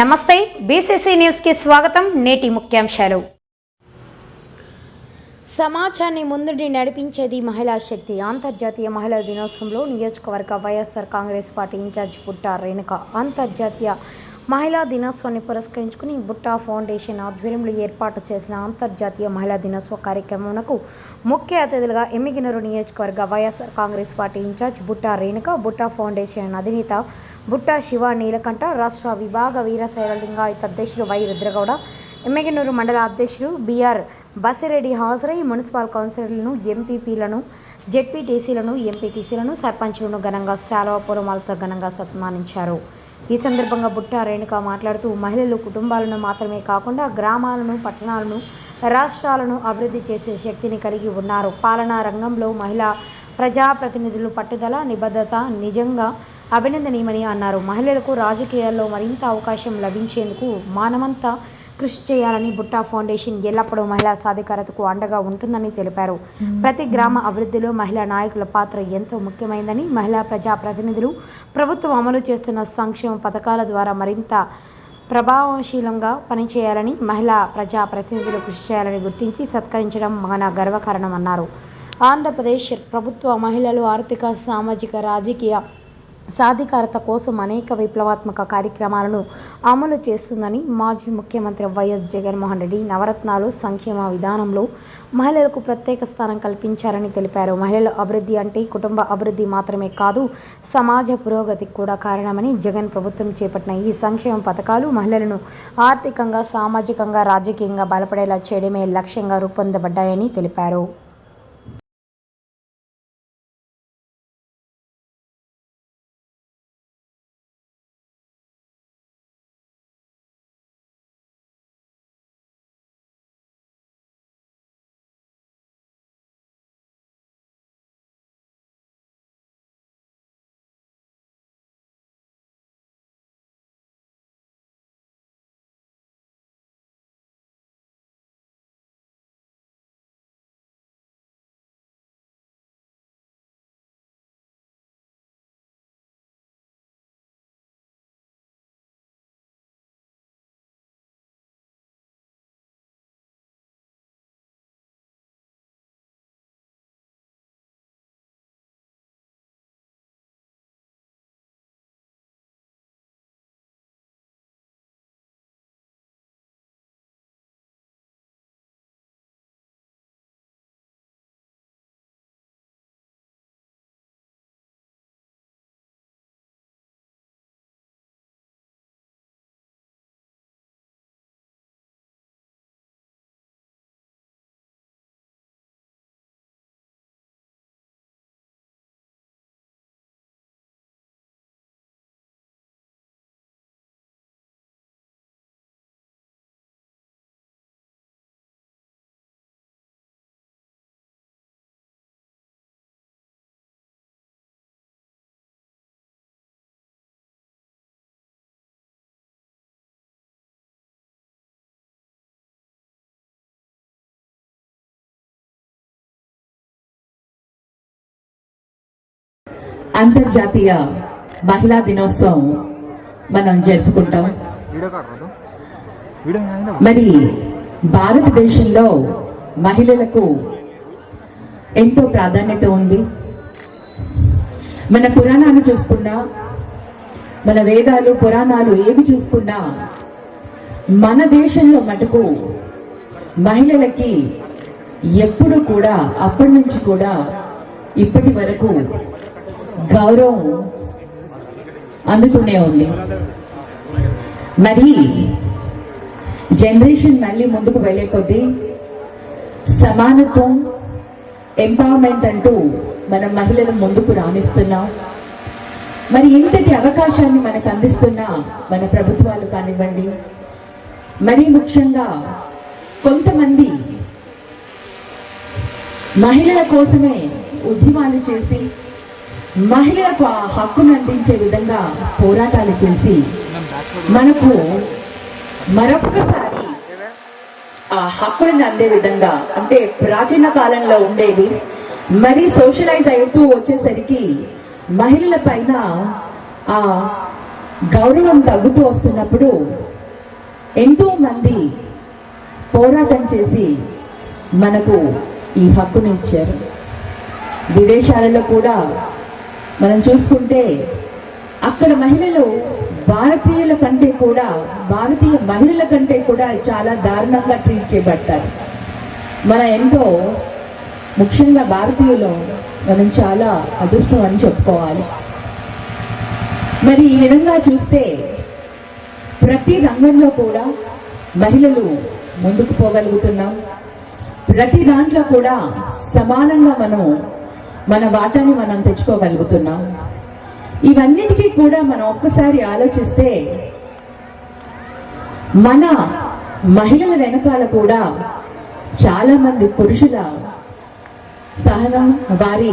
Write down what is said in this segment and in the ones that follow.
నమస్తే బీసీసీ న్యూస్కి స్వాగతం నేటి ముఖ్యాంశాలు. సమాజాన్ని ముందుండి నడిపించేది మహిళా శక్తి. అంతర్జాతీయ మహిళా దినోత్సవంలో నియోజకవర్గ వైఎస్ఆర్ కాంగ్రెస్ పార్టీ ఇన్ఛార్జ్ పుట్ట రేణుక. అంతర్జాతీయ మహిళా దినోత్సవాన్ని పురస్కరించుకుని బుట్టా ఫౌండేషన్ ఆధ్వర్యంలో ఏర్పాటు చేసిన అంతర్జాతీయ మహిళా దినోత్సవ కార్యక్రమంకు ముఖ్య అతిథులుగా ఎమ్మిగినూరు నియోజకవర్గ YSR Congress party incharge Butta Renuka Butta foundation అధినేత బుట్టా శివ నీలకంఠ రాష్ట్ర విభాగ వీరశైవ లింగాయత అధ్యక్షులు వై రుద్రగౌడ ఎమ్మెగనూరు మండల అధ్యక్షులు బిఆర్ బసిరెడ్డి హాజరై మున్సిపల్ కౌన్సిలర్లను ఎంపీపీలను జెడ్పీటీసీలను ఎంపీటీసీలను సర్పంచులను ఘనంగా శాలవ పురమాలతో ఘనంగా సన్మానించారు. ఈ సందర్భంగా బుట్టా రేణుక మాట్లాడుతూ మహిళలు కుటుంబాలను మాత్రమే కాకుండా గ్రామాలను పట్టణాలను రాష్ట్రాలను అభివృద్ధి చేసే శక్తిని కలిగి ఉన్నారు. పాలనా రంగంలో మహిళా ప్రజాప్రతినిధులు పట్టుదల నిబద్ధత నిజంగా అభినందనీయమని అన్నారు. మహిళలకు రాజకీయాల్లో మరింత అవకాశం లభించేందుకు మానవంతా కృషి చేయాలని బుట్టా ఫౌండేషన్ ఎల్లప్పుడూ మహిళా సాధికారతకు అండగా ఉంటుందని తెలిపారు. ప్రతి గ్రామ అభివృద్ధిలో మహిళా నాయకుల పాత్ర ఎంతో ముఖ్యమైందని మహిళా ప్రజాప్రతినిధులు ప్రభుత్వం అమలు చేస్తున్న సంక్షేమ పథకాల ద్వారా మరింత ప్రభావశీలంగా పనిచేయాలని మహిళా ప్రజాప్రతినిధులు కృషి చేయాలని గుర్తించి సత్కరించడం మన గర్వకారణమన్నారు. ఆంధ్రప్రదేశ్ ప్రభుత్వ మహిళలు ఆర్థిక సామాజిక రాజకీయ సాధికారత కోసం అనేక విప్లవాత్మక కార్యక్రమాలను అమలు చేస్తుందని మాజీ ముఖ్యమంత్రి వైఎస్ జగన్మోహన్ రెడ్డి నవరత్నాలు సంక్షేమ విధానంలో మహిళలకు ప్రత్యేక స్థానం కల్పించారని తెలిపారు. మహిళల అభివృద్ధి అంటే కుటుంబ అభివృద్ధి మాత్రమే కాదు సమాజ పురోగతికి కూడా కారణమని జగన్ ప్రభుత్వం చేపట్టిన ఈ సంక్షేమ పథకాలు మహిళలను ఆర్థికంగా సామాజికంగా రాజకీయంగా బలపడేలా చేయడమే లక్ష్యంగా రూపొందబడ్డాయని తెలిపారు. అంతర్జాతీయ మహిళా దినోత్సవం మనం జరుపుకుంటాం. మరి భారతదేశంలో మహిళలకు ఎంతో ప్రాధాన్యత ఉంది. మన పురాణాలు చూసుకున్నా మన వేదాలు పురాణాలు ఏవి చూసుకున్నా మన దేశంలో మటుకు మహిళలకి ఎప్పుడు కూడా అప్పటి నుంచి కూడా ఇప్పటి వరకు గౌరవం అందుతూనే ఉంది. మరి జనరేషన్ మళ్ళీ ముందుకు వెళ్ళే కొద్దీ సమానత్వం ఎంపవర్మెంట్ అంటూ మనం మహిళలు ముందుకు రాణిస్తున్నాం మరి ఇంతటి అవకాశాన్ని మనకు అందిస్తున్న మన ప్రభుత్వాలు కానివ్వండి మరీ ముఖ్యంగా కొంతమంది మహిళల కోసమే ఉద్యమాలు చేసి మహిళలకు ఆ హక్కును అందించే విధంగా పోరాటాలు చేసి మనకు మరొకసారి ఆ హక్కులను అందే విధంగా అంటే ప్రాచీన కాలంలో ఉండేవి మరి సోషలైజ్ అవుతూ వచ్చేసరికి మహిళల పైన ఆ గౌరవం తగ్గుతూ వస్తున్నప్పుడు ఎంతో మంది పోరాటం చేసి మనకు ఈ హక్కుని ఇచ్చారు. విదేశాలలో కూడా మనం చూసుకుంటే అక్కడ మహిళలు భారతీయుల కంటే కూడా భారతీయ మహిళల కంటే కూడా చాలా దారుణంగా ట్రీట్ చేయబడతారు. మన ఎంతో ముఖ్యంగా భారతీయులు మనం చాలా అదృష్టం అని చెప్పుకోవాలి. మరి ఈ విధంగా చూస్తే ప్రతి రంగంలో కూడా మహిళలు ముందుకు పోగలుగుతున్నాం. ప్రతి దాంట్లో కూడా సమానంగా మనం మన వాటాని మనం తెచ్చుకోగలుగుతున్నాం. ఇవన్నిటికీ కూడా మనం ఒక్కసారి ఆలోచిస్తే మన మహిళల వెనకాల కూడా చాలా మంది పురుషుల సహనం వారి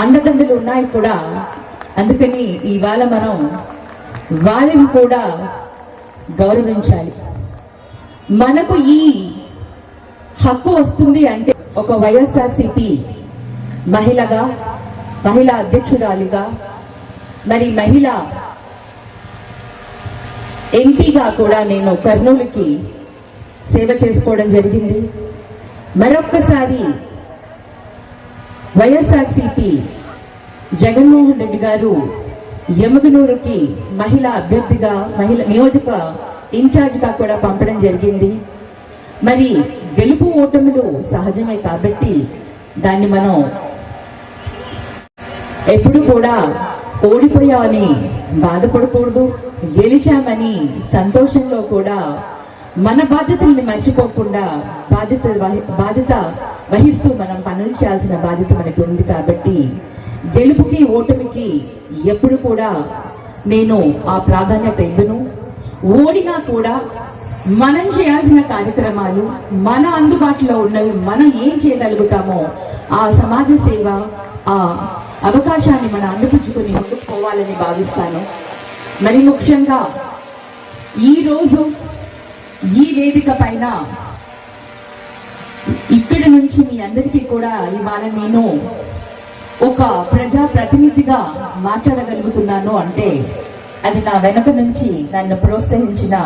అండదండలు ఉన్నాయి కూడా. అందుకని ఇవాళ మనం వారిని కూడా గౌరవించాలి. మనకు ఈ హక్కు వస్తుంది అంటే ఒక వైఎస్ఆర్సిపి మహిళగా మహిళా అధ్యక్షురాలిగా మరి మహిళ ఎంపీగా కూడా నేను కర్నూలుకి సేవ చేసుకోవడం జరిగింది. మరొక్కసారి వైఎస్ఆర్సిపి జగన్మోహన్ రెడ్డి గారు యమగనూరుకి మహిళా అభ్యర్థిగా మహిళ నియోజక ఇన్ఛార్జ్గా కూడా పంపడం జరిగింది. మరి గెలుపు ఓటములు సహజమే కాబట్టి దాన్ని మనం ఎప్పుడు కూడా ఓడిపోయామని బాధపడకూడదు. గెలిచామని సంతోషంలో కూడా మన బాధ్యతల్ని మర్చిపోకుండా బాధ్యత బాధ్యత వహిస్తూ మనం పనులు చేయాల్సిన బాధ్యత మనకి ఉంది కాబట్టి గెలుపుకి ఓటమికి ఎప్పుడు కూడా నేను ఆ ప్రాధాన్యత ఇవ్వను. ఓడినా కూడా మనం చేయాల్సిన కార్యక్రమాలు మన అందుబాటులో ఉన్నవి మనం ఏం చేయగలుగుతామో ఆ సమాజ సేవ ఆ అవకాశాన్ని మనం అందిపుచ్చుకుని ముందుకు పోవాలని భావిస్తాను. మరి ముఖ్యంగా ఈ రోజు ఈ వేదిక పైన ఇక్కడి నుంచి మీ అందరికీ కూడా ఇవాళ నేను ఒక ప్రజా ప్రతినిధిగా మాట్లాడగలుగుతున్నాను అంటే అది నా వెనక నుంచి నన్ను ప్రోత్సహించిన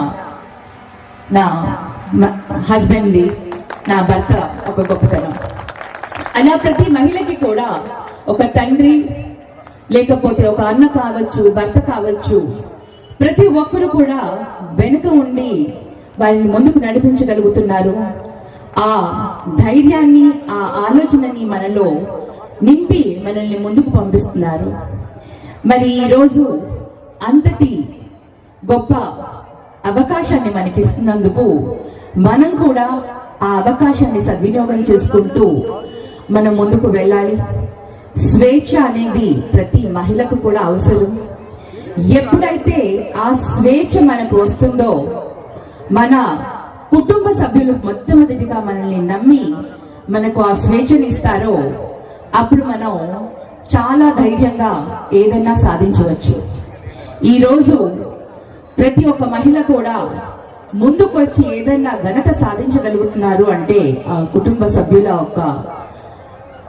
నా హస్బెండ్ది నా భర్త ఒక గొప్పతనం. అలా ప్రతి మహిళకి కూడా ఒక తండ్రి లేకపోతే ఒక అన్న కావచ్చు భర్త కావచ్చు ప్రతి ఒక్కరు కూడా వెనుక ఉండి వారిని ముందుకు నడిపించగలుగుతున్నారు. ఆ ధైర్యాన్ని ఆ ఆలోచనని మనలో నింపి మనల్ని ముందుకు పంపిస్తున్నారు. మరి ఈరోజు అంతటి గొప్ప అవకాశాన్ని మనకి ఇస్తున్నందుకు మనం కూడా ఆ అవకాశాన్ని సద్వినియోగం చేసుకుంటూ మనం ముందుకు వెళ్ళాలి. స్వేచ్ఛ అనేది ప్రతి మహిళకు కూడా అవసరం. ఎప్పుడైతే ఆ స్వేచ్ఛ మనకు వస్తుందో మన కుటుంబ సభ్యులు మొట్టమొదటిగా మనల్ని నమ్మి మనకు ఆ స్వేచ్ఛని ఇస్తారో అప్పుడు మనం చాలా ధైర్యంగా ఏదైనా సాధించవచ్చు. ఈరోజు ప్రతి ఒక్క మహిళ కూడా ముందుకు వచ్చి ఏదైనా ఘనత సాధించగలుగుతున్నారు అంటే ఆ కుటుంబ సభ్యుల యొక్క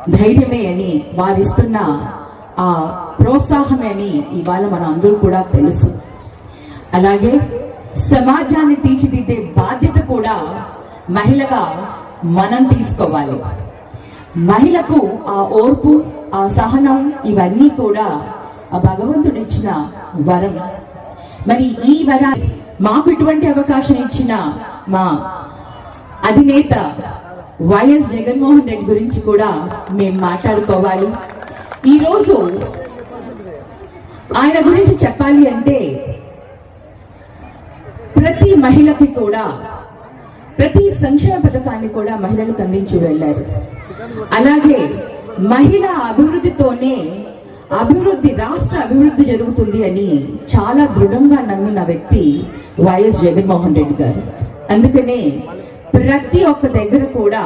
ధైర్యమే అని వారిస్తున్న ఆ ప్రోత్సాహమే అని ఇవాళ మన అందరూ కూడా తెలుసు. అలాగే సమాజాన్ని తీర్చిదిద్దే బాధ్యత కూడా మహిళగా మనం తీసుకోవాలి. మహిళకు ఆ ఓర్పు ఆ సహనం ఇవన్నీ కూడా ఆ భగవంతుడు ఇచ్చిన వరం. మరి ఈ వర మాకు ఇటువంటి అవకాశం ఇచ్చిన మా అధినేత వైఎస్ జగన్మోహన్ రెడ్డి గురించి కూడా మేము మాట్లాడుకోవాలి. ఈరోజు ఆయన గురించి చెప్పాలి అంటే ప్రతి మహిళకి కూడా ప్రతి సంక్షేమ పథకాన్ని కూడా మహిళలకు అందించి వెళ్ళారు. అలాగే మహిళా అభివృద్ధితోనే అభివృద్ధి రాష్ట్ర అభివృద్ధి జరుగుతుంది అని చాలా దృఢంగా నమ్మిన వ్యక్తి వైఎస్ జగన్మోహన్ రెడ్డి గారు. అందుకనే ప్రతి ఒక్క దగ్గర కూడా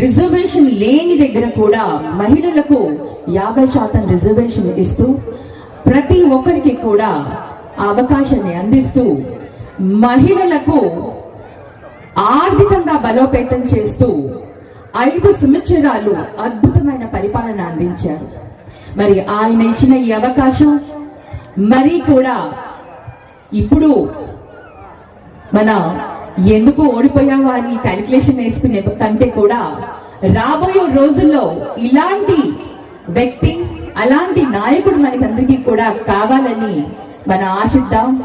రిజర్వేషన్ లేని దగ్గర కూడా మహిళలకు యాభై శాతం రిజర్వేషన్ ఇస్తూ ప్రతి ఒక్కరికి కూడా ఆ అవకాశాన్ని అందిస్తూ మహిళలకు ఆర్థికంగా బలోపేతం చేస్తూ ఐదు సంవత్సరాలు అద్భుతమైన పరిపాలన అందించారు. మరి ఆయన ఇచ్చిన ఈ అవకాశం మరీ కూడా ఇప్పుడు మన ఎందుకు ఓడిపోయావా అని క్యాలిక్యులేషన్ వేసుకునే కంటే కూడా రాబోయే రోజుల్లో ఇలాంటి వ్యక్తి అలాంటి నాయకుడు మనకందరికీ కూడా కావాలని మనం ఆశిద్దాం.